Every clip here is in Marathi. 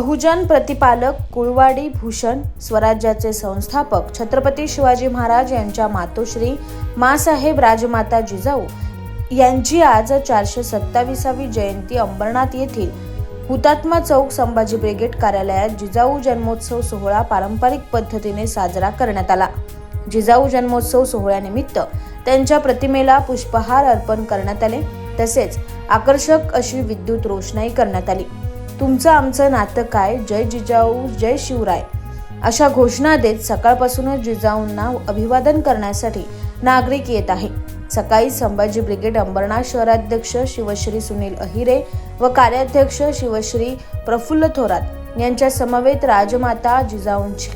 बहुजन प्रतिपालक कुळवाडी भूषण स्वराज्याचे संस्थापक छत्रपती शिवाजी महाराज यांच्या मातोश्री मासाहेब राजमाता जिजाऊ यांची आज चारशे सत्तावीसावी जयंती अंबरनाथ येथील हुतात्मा चौक संभाजी ब्रिगेड कार्यालयात जिजाऊ जन्मोत्सव सोहळा पारंपरिक पद्धतीने साजरा करण्यात आला. जिजाऊ जन्मोत्सव सोहळ्यानिमित्त त्यांच्या प्रतिमेला पुष्पहार अर्पण करण्यात आले. तसेच आकर्षक अशी विद्युत रोषणाई करण्यात आली. तुमचं आमचं नातं काय? जय जिजाऊ जय शिवराय. अशा घोषणा देत सकाळपासूनच जिजाऊंना अभिवादन करण्यासाठी नागरिक येत आहे. सकाळी संभाजी ब्रिगेड अंबरनाथ शहराध्यक्ष शिवश्री सुनील अहिरे व कार्याध्यक्ष शिवश्री प्रफुल्ल थोरात यांच्या समवेत राजमाता जिजाऊंची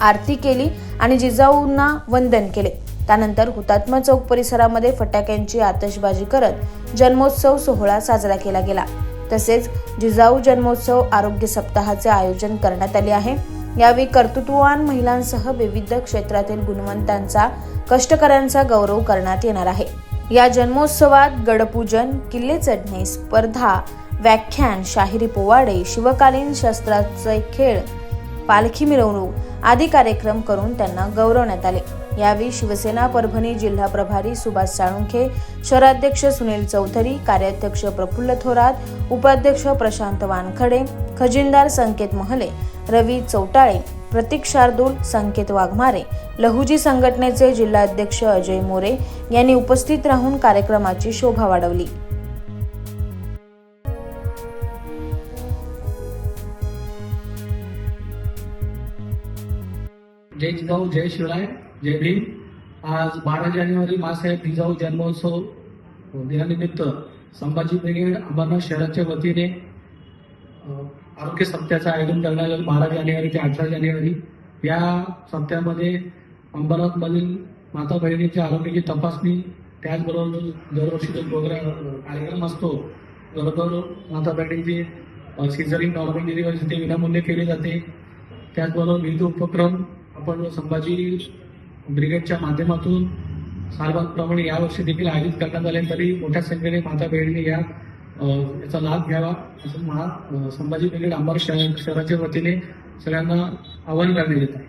आरती केली आणि जिजाऊंना वंदन केले. त्यानंतर हुतात्मा चौक परिसरामध्ये फटाक्यांची आतषबाजी करत जन्मोत्सव सोहळा साजरा केला गेला. तसेच जिजाऊ जन्मोत्सव आरोग्य सप्ताहाचे आयोजन करण्यात आले आहे. यावेळी कर्तृत्ववान महिलांसह विविध क्षेत्रातील गुणवंतांचा कष्टकऱ्यांचा गौरव करण्यात येणार आहे. या जन्मोत्सवात गडपूजन किल्ले चढणे स्पर्धा व्याख्यान शाहिरी पोवाडे शिवकालीन शस्त्राचे खेळ पालखी मिरवणूक आदी कार्यक्रम करून त्यांना गौरवण्यात आले. यावेळी शिवसेना परभणी जिल्हा प्रभारी सुभाष साळुंखे शहराध्यक्ष सुनील चौधरी कार्याध्यक्ष प्रफुल्ल थोरात उपाध्यक्ष प्रशांत वानखडे खजिनदार संकेत महले रवी चौटाळे प्रतीक शार्दूल संकेत वाघमारे लहुजी संघटनेचे जिल्हाध्यक्ष अजय मोरे यांनी उपस्थित राहून कार्यक्रमाची शोभा वाढवली. जय जिजाऊ जय शिवराय. जय भीम. आज बारा जानेवारी मासाहेब जिजाऊ जन्मोत्सव दिनानिमित्त संभाजी ब्रिगेड अंबरनाथ शहराच्या वतीने आरोग्य सप्त्याचं आयोजन करण्यात आलं बारा जानेवारी ते अठरा जानेवारी. या सप्त्यामध्ये अंबरनाथमधील माता बहिणींच्या आरोग्याची तपासणी त्याचबरोबर दरवर्षी जो प्रोग्राम कार्यक्रम असतो गरोदर माता बहिणींची सिझरिंग नॉर्मल डिलिव्हरी ते विनामूल्य केली जाते. त्याचबरोबर विविध उपक्रम आपण संभाजी ब्रिगेडच्या माध्यमातून सालबागप्रमाणे यावर्षी देखील आयोजित करण्यात आले तरी मोठ्या संख्येने माता बहिणी या याचा लाभ घ्यावा असं महा संभाजी ब्रिगेड अंबार शहर शहराच्या वतीने सगळ्यांना आवाहन करण्यात येत आहे.